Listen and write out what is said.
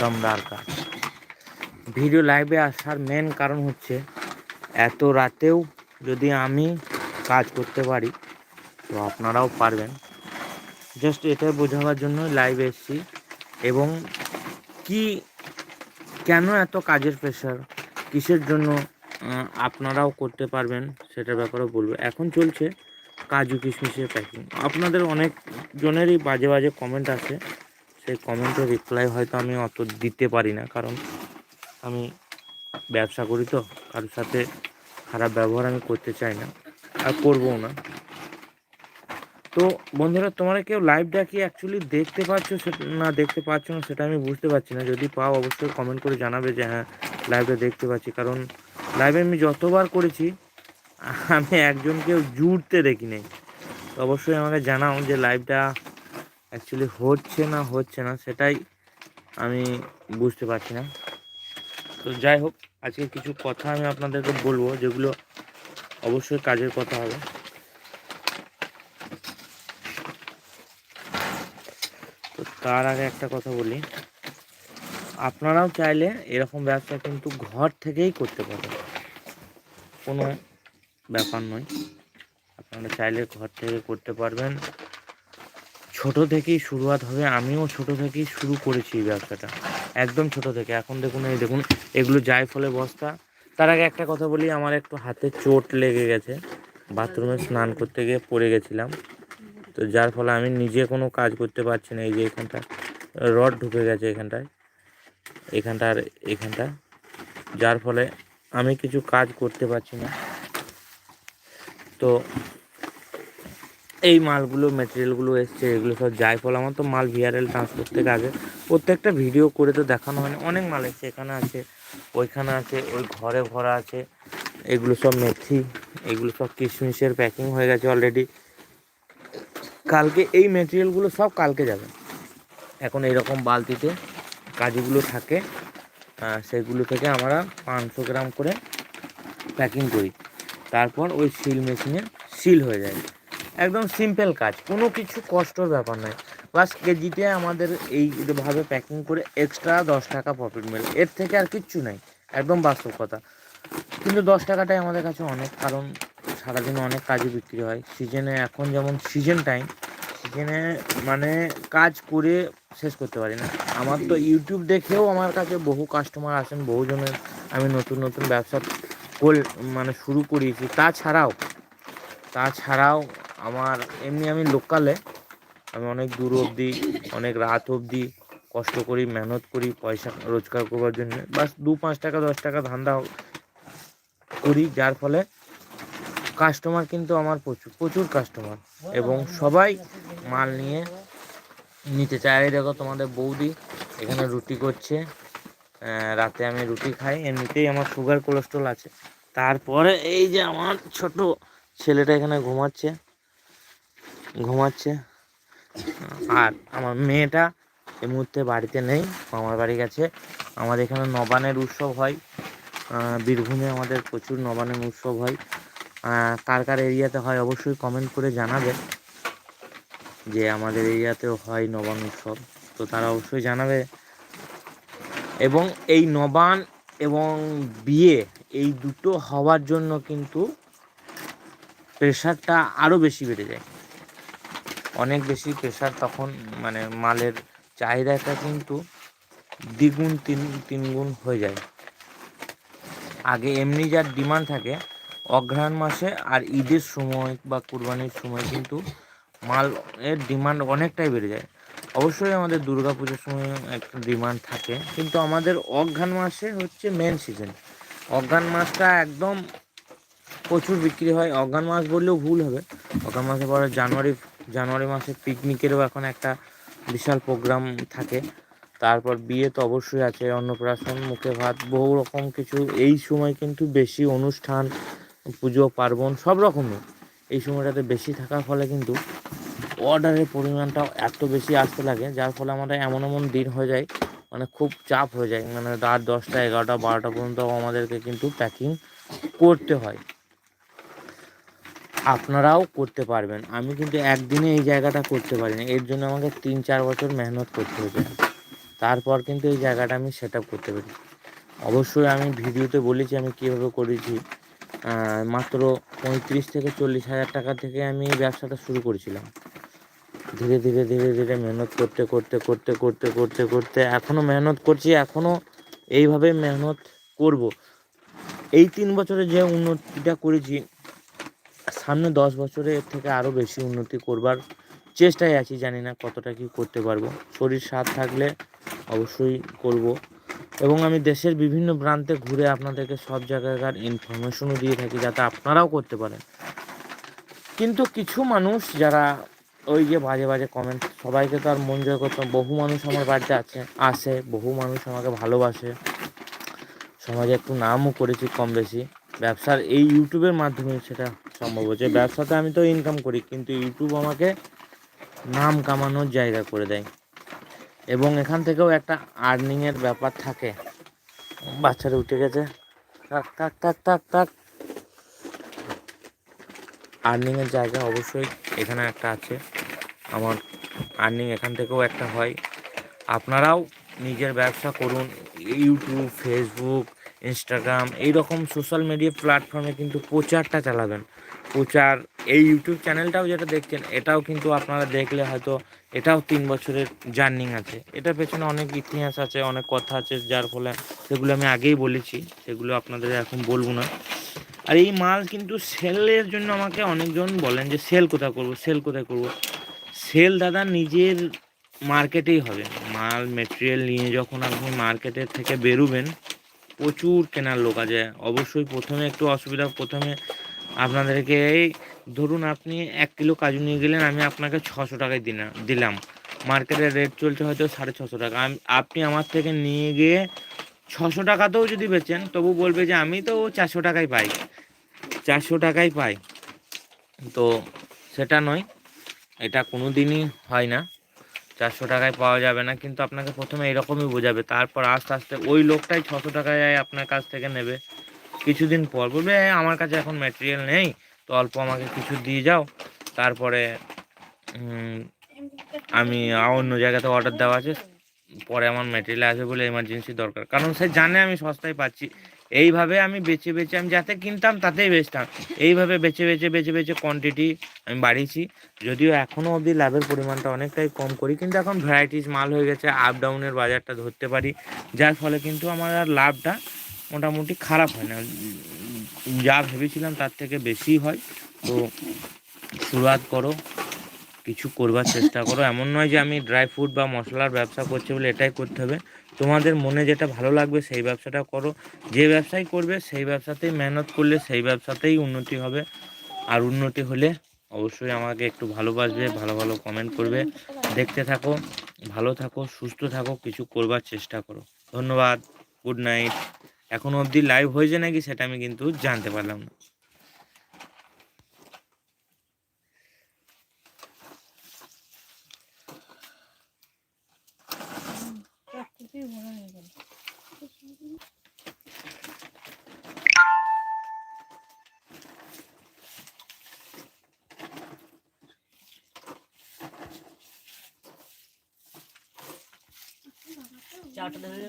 দমদার কাজ। ভিডিও লাইভে আসার মেন কারণ হচ্ছে, এত রাতেও যদি আমি কাজ করতে পারি, তো আপনারাও পারবেন। জাস্ট এটা বোঝাবার জন্য লাইভে এসেছি। এবং কি, কেন এত কাজের প্রেশার কিসের জন্য আপনারাও করতে পারবেন সেটার ব্যাপারেও বলব। এখন চলছে কাজু কিশমিশের প্যাকিং আপনাদের অনেক জনেরই বাজে বাজে কমেন্ট আছে সেই কমেন্টের রিপ্লাই হয়তো আমি অত দিতে পারি না, কারণ আমি ব্যবসা করি তো, কারোর সাথে খারাপ ব্যবহার আমি করতে চাই না আর করবও না। তো বন্ধুরা, তোমরা কেউ লাইভটা কি অ্যাকচুয়ালি দেখতে পাচ্ছ না দেখতে পাচ্ছ না সেটা আমি বুঝতে পারছি না। যদি পাও অবশ্যই কমেন্ট করে জানাবে যে হ্যাঁ লাইভটা দেখতে পাচ্ছি, কারণ লাইভে আমি যতবার করেছি, আমি একজনকেও জুড়তে দেখি নেই তো অবশ্যই আমাকে জানাও যে লাইভটা অ্যাকচুয়ালি হচ্ছে না হচ্ছে না, সেটাই আমি বুঝতে পারছি না। তো যাই হোক, আজকে কিছু কথা আমি আপনাদেরকে বলব, যেগুলো অবশ্যই কাজের কথা হবে। তো তার আগে একটা কথা বলি। আপনারাও চাইলে এরকম ব্যবসা কিন্তু ঘর থেকেই করতে পারেন। কোনো ব্যাপার নয়। আপনারা চাইলে ঘর থেকে করতে পারবেন। ছোট থেকেই শুরুয়াত হবে। আমিও ছোট থেকেই শুরু করেছি এই ব্যবসাটা। একদম ছোট থেকে। এখন দেখুন, এই দেখুন, এগুলো যায় ফলে বস্তা। তার আগে একটা কথা বলি, আমার একটু হাতে চোট লেগে গেছে। বাথরুমে স্নান করতে গিয়ে পড়ে গেছিলাম। তো যার ফলে আমি নিজে কোনো কাজ করতে পারছি না। এই যে এখানটা, রড ঢুকে গেছে এখানটায়। এখানটা আর এখানটা। যার ফলে আমি কিছু কাজ করতে পারছি না। তো এই মালগুলো মেটেরিয়ালগুলো এসছে, এগুলো সব যায় ফলে। আমার তো মাল ভিআরএল ট্রান্সপোর্ট থেকে আগে। প্রত্যেকটা ভিডিও করে তো দেখানো হয় না অনেক মাল এসছে, এখানে আছে, ওইখানে আছে, ওই ঘরে ভরা আছে। এগুলো সব মেথি, এগুলো সব কিশমিশের প্যাকিং হয়ে গেছে অলরেডি কালকে এই মেটেরিয়ালগুলো সব কালকে যাবে। এখন এইরকম বালতিতে কাজগুলো থাকে সেগুলো থেকে আমরা পাঁচশো গ্রাম করে প্যাকিং করি। তারপর ওই সিল মেশিনে সিল হয়ে যায়। একদম সিম্পল কাজ, কোনো কিছু কষ্টর ব্যাপার নয়। বাস কেজিতে আমাদের এইভাবে প্যাকিং করে এক্সট্রা দশ টাকা প্রফিট মেলে। এর থেকে আর কিচ্ছু নাই, একদম বাস্তব কথা। কিন্তু দশ টাকাটাই আমাদের কাছে অনেক, কারণ সারাদিন অনেক কাজে বিক্রি হয়। সিজনে এখন যেমন সিজন টাইম সিজনে মানে কাজ করে শেষ করতে পারি না। আমার তো ইউটিউব দেখেও আমার কাছে বহু কাস্টমার আসেন, বহুজনের আমি নতুন নতুন ব্যবসা কর মানে শুরু করিয়েছি। তাছাড়াও তাছাড়াও আমার, এমনি আমি লোকালে, আমি অনেক দূর অবধি, অনেক রাত অবধি কষ্ট করি, মেহনত করি, পয়সা রোজগার করবার জন্য। বাস দু পাঁচ টাকা, দশ টাকা ধান্দা করি, যার ফলে কাস্টমার কিন্তু আমার প্রচুর প্রচুর কাস্টমার এবং সবাই মাল নিয়ে নিতে চায়। দেখো তোমাদের বৌদি এখানে রুটি করছে। রাতে আমি রুটি খাই। এমনিতেই আমার সুগার কোলেস্ট্রল আছে। তারপরে এই যে আমার ছোট ছেলেটা এখানে ঘুমাচ্ছে। ঘুমাচ্ছে। আর আমার মেয়েটা এই মুহূর্তে বাড়িতে নেই আমার বাড়ি গেছে। আমাদের এখানে নবানের উৎসব হয়। বীরভূমে আমাদের প্রচুর নবানের উৎসব হয়। কার কার এরিয়াতে হয় অবশ্যই কমেন্ট করে জানাবে যে আমাদের এরিয়াতেও হয় নবান উৎসব। তো তারা অবশ্যই জানাবে। এবং এই নবান এবং বিয়ে এই দুটো হওয়ার জন্য কিন্তু প্রেশারটা আরও বেশি বেড়ে যায়। অনেক বেশি প্রেশার তখন মানে মালের চাহিদাটা কিন্তু দ্বিগুণ, তিন, তিনগুণ হয়ে যায়। আগে এমনি যার ডিমান্ড থাকে, অঘ্রাণ মাসে আর ঈদের সময় বা কুরবানির সময় কিন্তু মাল এর ডিমান্ড অনেকটাই বেড়ে যায়। অবশ্যই আমাদের দুর্গা পুজোর সময় একটা ডিমান্ড থাকে, কিন্তু আমাদের অঘ্রাণ মাসে হচ্ছে মেন সিজন অঘ্রাণ মাসটা একদম প্রচুর বিক্রি হয়। অঘ্রাণ মাস বললেও ভুল হবে। অঘ্রাণ মাসে পরে জানুয়ারি জানুয়ারি মাসে পিকনিকেরও এখন একটা বিশাল প্রোগ্রাম থাকে। তারপর বিয়ে তো অবশ্যই আছে, অন্নপ্রাশন, মুখে ভাত, বহু রকম কিছু। এই সময় কিন্তু বেশি অনুষ্ঠান, পুজো, পার্বণ সব রকমই এই সময়টাতে বেশি থাকার ফলে কিন্তু অর্ডারের পরিমাণটাও এত বেশি আসতে লাগে, যার ফলে আমাদের এমন এমন দিন হয়ে যায় মানে খুব চাপ হয়ে যায়। মানে রাত দশটা, এগারোটা, বারোটা পর্যন্ত আমাদেরকে কিন্তু প্যাকিং করতে হয়। আপনারাও করতে পারবেন। আমি কিন্তু একদিনে এই জায়গাটা করতে পারি না এর জন্য আমাকে তিন চার বছর মেহনত করতে হয়েছে। তারপর কিন্তু এই জায়গাটা আমি সেট করতে পারি অবশ্যই আমি ভিডিওতে বলেছি আমি কীভাবে করেছি। মাত্র পঁয়ত্রিশ থেকে চল্লিশ হাজার টাকা থেকে আমি এই ব্যবসাটা শুরু করেছিলাম। ধীরে ধীরে ধীরে ধীরে মেহনত করতে করতে করতে করতে করতে করতে এখনও মেহনত করছি এখনও এইভাবে মেহনত করব। এই তিন বছরে যে উন্নতিটা করেছি সামনে দশ বছরে এর থেকে আরও বেশি উন্নতি করবার চেষ্টায় আছি, জানি না কতটা কি করতে পারব। শরীর সাথ থাকলে অবশ্যই করব। এবং আমি দেশের বিভিন্ন প্রান্তে ঘুরে আপনাদেরকে সব জায়গাকার ইনফরমেশনও দিয়ে থাকি, যাতে আপনারাও করতে পারেন। কিন্তু কিছু মানুষ যারা ওই যে বাজে বাজে কমেন্ট সবাইকে তো আর মন জয় করতে বহু মানুষ আমার বাড়িতে আছে, আসে, বহু মানুষ আমাকে ভালোবাসে। সমাজে একটু নামও করেছি কম বেশি। ব্যবসার এই ইউটিউবের মাধ্যমে সেটা সম্ভব হচ্ছে। ব্যবসাতে আমি তো ইনকাম করি, কিন্তু ইউটিউব আমাকে নাম কামানোর জায়গা করে দেয়। এবং এখান থেকেও একটা আর্নিংয়ের ব্যাপার থাকে। বাচ্চারা উঠে গেছে থাক থাক থাক থাক থাক আর্নিংয়ের জায়গা অবশ্যই এখানে একটা আছে। আমার আর্নিং এখান থেকেও একটা হয়। আপনারাও নিজের ব্যবসা করুন, ইউটিউব ফেসবুক ইনস্টাগ্রাম এই রকম সোশ্যাল মিডিয়া প্ল্যাটফর্মে কিন্তু প্রচারটা চালাবেন। প্রচার, এই ইউটিউব চ্যানেলটাও যেটা দেখছেন, এটাও কিন্তু আপনারা দেখলে হয়তো এটাও তিন বছরের জার্নিং আছে। এটার পেছনে অনেক ইতিহাস আছে, অনেক কথা আছে, যার ফলে সেগুলো আমি আগেই বলেছি, সেগুলো আপনাদের এখন বলব না। আর এই মাল কিন্তু সেলের জন্য আমাকে অনেকজন বলেন যে সেল কোথায় করব? সেল কোথায় করব? সেল দাদা নিজের মার্কেটেই হবে। মাল মেটেরিয়াল নিয়ে যখন আপনি মার্কেটের থেকে বেরোবেন প্রচুর কেনার লোক আছে। অবশ্যই প্রথমে একটু অসুবিধা, প্রথমে আপনাদেরকে এই ধরুন আপনি এক কিলো কাজু নিয়ে গেলেন, আমি আপনাকে ছশো টাকায় দিলাম দিলাম। মার্কেটের রেট চলছে হয়তো সাড়ে ছশো টাকা। আপনি আমার থেকে নিয়ে গিয়ে ছশো টাকাতেও যদি বেচেন, তবু বলবে যে আমি তো চারশো টাকায় পাই। চারশো টাকায় পাই। তো সেটা নয়, এটা কোনো দিনই হয় না। চারশো টাকায় পাওয়া যাবে না কিন্তু আপনাকে প্রথমে এরকমই বোঝাবে। তারপর আস্তে আস্তে ওই লোকটাই ছশো টাকায় আপনার কাছ থেকে নেবে। কিছুদিন পর বলবে "এ, আমার কাছে এখন ম্যাটেরিয়াল নেই তো অল্প আমাকে কিছু দিয়ে যাও। তারপরে আমি অন্য জায়গাতে অর্ডার দেওয়া আছে। পরে আমার ম্যাটেরিয়াল আসবে বলে এমার্জেন্সি দরকার। কারণ সে জানে আমি সস্তায় পাচ্ছি। এইভাবে আমি বেছে বেছে আমি যাতে কিনতাম তাতেই বেচতাম। এইভাবে বেছে বেছে বেছে বেছে কোয়ান্টিটি আমি বাড়িয়েছি। যদিও এখনও অবধি লাভের পরিমাণটা অনেকটাই কম করি, কিন্তু এখন ভ্যারাইটিস মাল হয়ে গেছে আপ ডাউনের বাজারটা ধরতে পারি। যার ফলে কিন্তু আমার আর লাভটা মোটামুটি খারাপ হয় না। যা ভেবেছিলাম তার থেকে বেশি হয়। তো শুরুয়াত করো। কিছু করবার চেষ্টা করো। এমন নয় যে আমি ড্রাই ফ্রুট বা মশলার ব্যবসা করছি বলে এটাই করতে হবে। তোমাদের মনে যেটা ভালো লাগবে সেই ব্যবসাটা করো। যে ব্যবসাই করবে সেই ব্যবসাতেই মেহনত করলে সেই ব্যবসাতেই উন্নতি হবে। আর উন্নতি হলে অবশ্যই আমাকে একটু ভালোবাসবে, ভালো ভালো কমেন্ট করবে। দেখতে থাকো, ভালো থাকো, সুস্থ থাকো, কিছু করবার চেষ্টা করো। ধন্যবাদ গুড নাইট এখনও অবধি লাইভ হয়েছে নাকি সেটা আমি কিন্তু জানতে পারলাম না। าดเลย